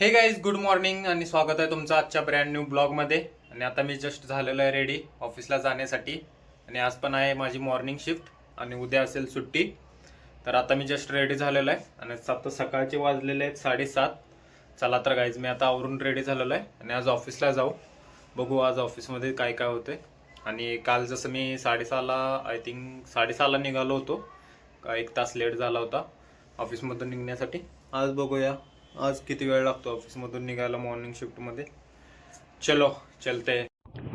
हे guys good morning आणि स्वागत आहे तुमचं आजच्या ब्रँड न्यू ब्लॉगमध्ये आणि आता मी जस्ट झालेलो आहे रेडी ऑफिसला जाण्यासाठी. आणि आज पण आहे माझी मॉर्निंग शिफ्ट आणि उद्या असेल सुट्टी. तर आता मी जस्ट रेडी झालेलो आहे. आणि आता सकाळचे वाजलेले आहेत साडेसात. चला तर गाईज मी आता आवरून रेडी झालेलो आहे. आणि आज ऑफिसला जाऊ. बघू आज ऑफिसमध्ये काय काय होते आणि काल जसं मी साडेसहाला आय थिंक साडेसहाला निघालो होतो. का एक तास लेट झाला होता. ऑफिसमधून निघण्यासाठी. आज बघूया. आज किती वेळ लागतो ऑफिसमधून निघायला मॉर्निंग शिफ्टमध्ये चलो चलते.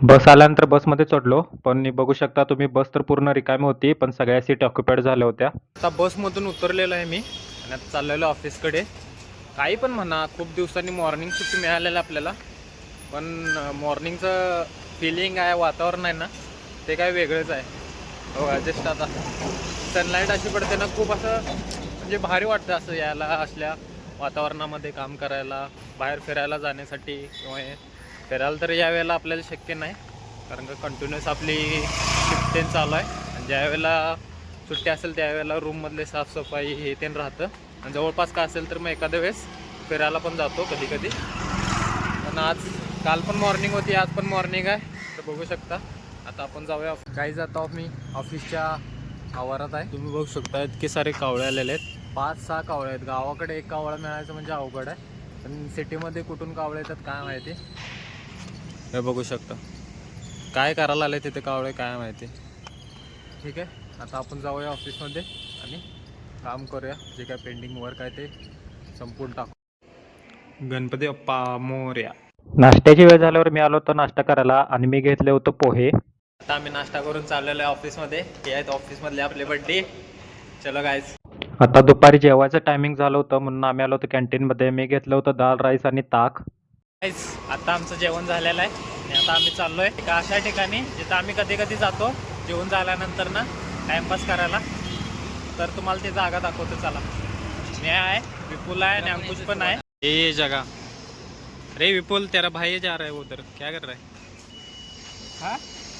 बस आल्यानंतर बसमध्ये चढलो पण मी बघू शकता तुम्ही बस तर पूर्ण रिकामी होती पण सगळ्या सीट ऑक्युपाईड झाल्या होत्या. आता बसमधून उतरलेलो आहे मी आणि आता चाललेलो ऑफिसकडे. काही पण म्हणा खूप दिवसांनी मॉर्निंग सुट्टी मिळालेलं आपल्याला पण मॉर्निंगचं फिलिंग आहे वातावरण आहे ना ते काय वेगळंच आहे. हो जस्ट आता सनलाईट अशी पडते ना खूप असं म्हणजे भारी वाटतं असं यायला असल्या वातावरणामध्ये काम करायला बाहेर फिरायला जाण्यासाठी किंवा हे फिरायला तर यावेळेला आपल्याला शक्य नाही. कारण का कंटिन्युअस आपली शिफ्टेन चालू आहे. आणि ज्या वेळेला सुट्टी असेल त्यावेळेला रूममधले साफसफाई हे तेन राहतं. आणि जवळपास का असेल तर मग एखाद्या वेळेस फिरायला पण जातो कधी कधी पण आज काल पण मॉर्निंग होती आज पण मॉर्निंग आहे. तर बघू शकता. आता आपण जाऊया. काही जातो मी ऑफिसच्या आवारात आहे. तुम्ही बघू शकता इतके सारे कावळे आलेले आहेत. पाच सहा कावळे आहेत. गावाकडे एक कावळा मिळायचं म्हणजे अवघड आहे. पण सिटीमध्ये कुठून कावळे येतात काय माहिती? हे बघू शकता. काय करायला आले तिथे कावळे काय माहिती? ठीक आहे. आता आपण जाऊया ऑफिसमध्ये आणि काम करूया. जे काय पेंडिंग वर्क आहे ते संपून टाकू. गणपती अप्पा मोर्या. नाश्त्याची वेळ झाल्यावर मी आलो होतो नाश्ता करायला आणि मी घेतले होते पोहे. आता आम्ही नाश्ता करून चाललेलो आहे ऑफिसमध्ये. हे आहेत ऑफिसमधले आपले बड्डे. चलो गायज आता दुपारी जेवायचं टायमिंग झालं होतं म्हणून आम्ही आलो होतो कॅन्टीनमध्ये मी घेतलं होतं दाल राईस आणि ताक. आता आमचं जेवण झालेलं आहे. आणि आता आम्ही चाललोय एका अशा ठिकाणी जिथं आम्ही कधी कधी जातो जेवण झाल्यानंतर ना टाइमपास करायला. तर तुम्हाला ती जागा दाखवतो चला. मी आहे विपुल आहे आणि अंकुश पण आहे. ये जगह अरे विपुल तेरा भाई जा रहा है उधर. क्या कर रहा है? हाँ?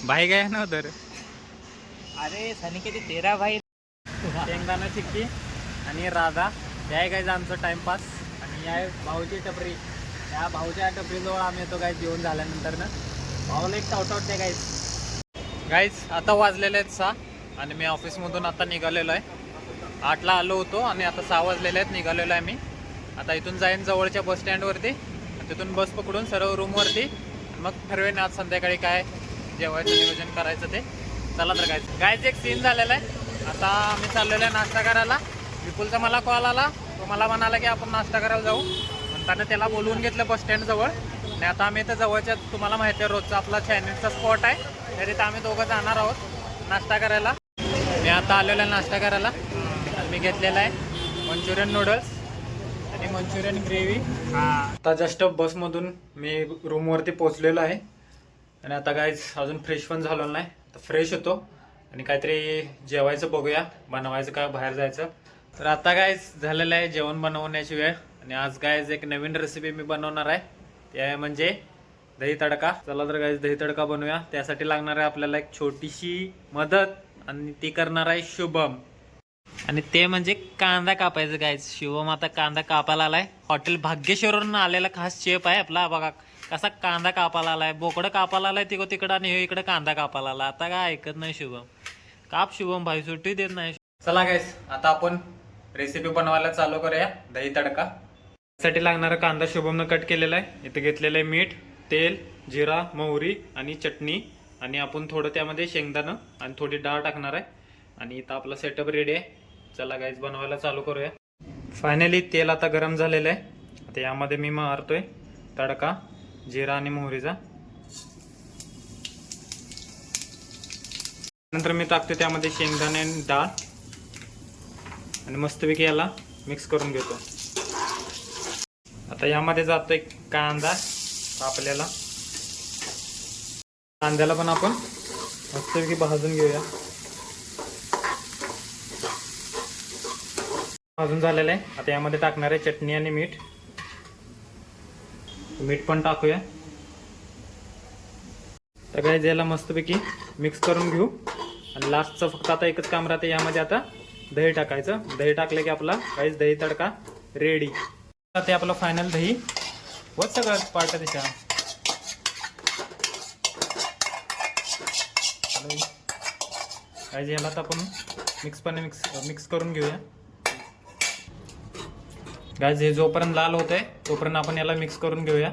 भाई गया ना उधर? अरे सनी के तेरा भाई. शेंगदाणा चिक्की. आणि राधा हे आहे काय आमचं टाइमपास आणि या भाऊची टपरी. या भाऊच्या टपरीजवळ आम्ही येतो काय जेवण झाल्यानंतर ना. भाऊला एक टावटावट द्या गाईज गाईज आता वाजलेले आहेत सहा. आणि मी ऑफिसमधून आता निघालेलो आहे. आठला आलो होतो आणि आता सहा वाजलेले आहेत. निघालेलो आहे मी. आता इथून जाईन जवळच्या बस स्टँडवरती तिथून बस पकडून सर्व रूमवरती मग ठरवेन आज संध्याकाळी काय जेवायचं नियोजन करायचं ते. चला तर गायचं गायज एक सीन झालेला आहे. आता आम्ही चाललेलो आहे नाश्ता करायला. विपुलचा मला कॉल आला. तो मला म्हणाला की आपण नाश्ता करायला जाऊ. म्हणताना त्याला बोलवून घेतलं बस स्टँडजवळ आणि आता आम्ही इथं जवळच्या तुम्हाला माहिती आहे रोजचा आपला चायनीजचा स्पॉट आहे. तर इथं आम्ही दोघं जाणार आहोत नाश्ता करायला. मी आता आलेलो आहे नाश्ता करायला. मी घेतलेला आहे मंचुरियन नूडल्स आणि मंचुरियन ग्रेव्ही आता जस्ट बसमधून मी रूमवरती पोचलेलो आहे. आणि आता काय अजून फ्रेश पण झालो नाही. तर फ्रेश होतो. आणि काहीतरी जेवायचं बघूया. बनवायचं का बाहेर जायचं. तर आता काय झालेलं आहे जेवण बनवण्याची वेळ. आणि आज काय एक नवीन रेसिपी मी बनवणार आहे. ते आहे म्हणजे दही तडका. चला तर काय दही तडका बनवूया. त्यासाठी लागणार आहे आपल्याला एक छोटीशी मदत आणि ती करणार आहे शुभम. आणि ते म्हणजे कांदा कापायचं काय शिवम आता कांदा कापायला आलाय. हॉटेल भाग्यश्वरवरून आलेला खास चेप आहे आपला. बघा कसा कांदा कापायला आलाय. बोकडं कापायला आलाय तिकडं तिकडं आणि हे इकडं कांदा कापायला आला आता काय ऐकत नाही शुभम. काप शुभम भाई सुट्टी देत नाही. चला गायस आता आपण रेसिपी बनवायला चालू करूया. दही तडका. त्यासाठी लागणारा कांदा शुभमनं कट केलेला आहे. इथं घेतलेलं आहे मीठ तेल जिरा मोहरी आणि चटणी. आणि आपण थोडं त्यामध्ये शेंगदाणं आणि थोडी डाळ टाकणार आहे. आणि इथं आपला सेटअप रेडी आहे. चला गाईज बनवायला चालू करूया. फायनली तेल आता गरम झालेलं आहे. आता यामध्ये मी मारतोय तडका जिरा आणि मोहरीचा. नंतर मी टाकतो त्यामध्ये शेंगदाणे आणि डाळ. आणि मस्तपैकी याला मिक्स करून घेतो. आता यामध्ये जातो एक कांदा कापलेला. कांद्याला पण आपण मस्तपैकी भाजून घेऊया. भाजून झालेलं आहे. आता यामध्ये टाकणार आहे चटणी आणि मीठ. मीठ पण टाकूया. सगळ्या याला मस्तपैकी मिक्स करून घेऊ. आणि लास्टचं फक्त आता एकच काम राहते यामध्ये आता दही टाकायचं. दही टाकलं की आपला काहीच दही तडका रेडी ते आपलं फायनल दही होत सगळं पार्ट त्याच्या. पाहिजे याला तर आपण मिक्सपणे मिक्स मिक्स करून घेऊया. गायज हे जोपर्यंत लाल होत आहे तोपर्यंत आपण याला मिक्स करून घेऊया.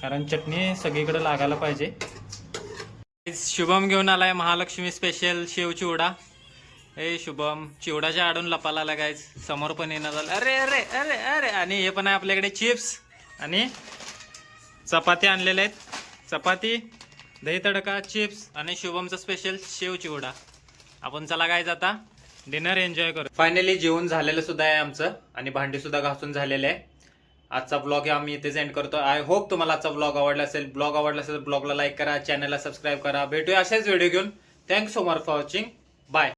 कारण चटणी सगळीकडे लागायला पाहिजे. शुभम घेऊन आलाय महालक्ष्मी स्पेशल शेव चिवडा ए शुभम चिवडाच्या आडून लपाला लागायच समोर पण येणार झालं. अरे अरे अरे अरे. आणि हे पण आहे आपल्याकडे चिप्स आणि चपाती आणलेल्या आहेत. चपाती दही तडका चिप्स आणि शुभमचा स्पेशल शेव चिवडा. आपण चला काय आता डिनर एन्जॉय करू. फायनली जेवण झालेलं सुद्धा आहे आमचं आणि भांडी सुद्धा घासून झालेले आहे. आजचा ब्लॉग आम्ही इथेच एंड करतो. आय होप तुम्हाला आजचा ब्लॉग आवडला असेल. ब्लॉग आवडला असेल ब्लॉगला लाईक करा चॅनलला सबस्क्राईब करा. भेटूया असेच व्हिडिओ घेऊन. Thanks so much for watching bye